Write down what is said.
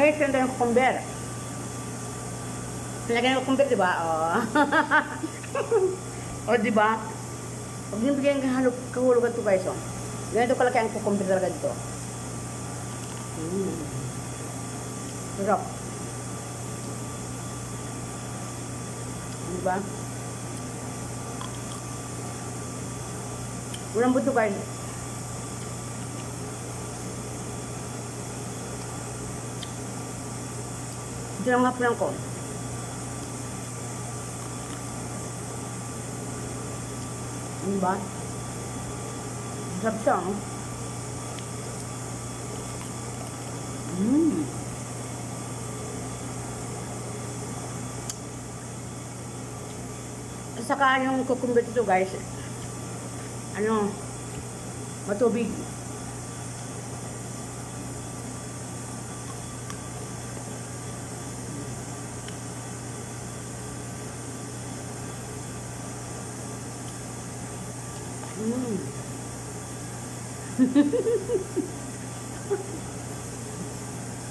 Guys, ganda yung cucumber. Lagyan ng cucumber, di ba? Oh. o, di ba? Huwag niyo bigyan ng halog kahulugan to guys, oh. Ganito kalaki ang cucumber talaga dito. Mm. Sarap. Di ba? Walang buto guys. Ito lang ko. Ano ba? Sarap siya, no? Mmm. Saka yung cucumber dito guys, ano, matubig. Mm.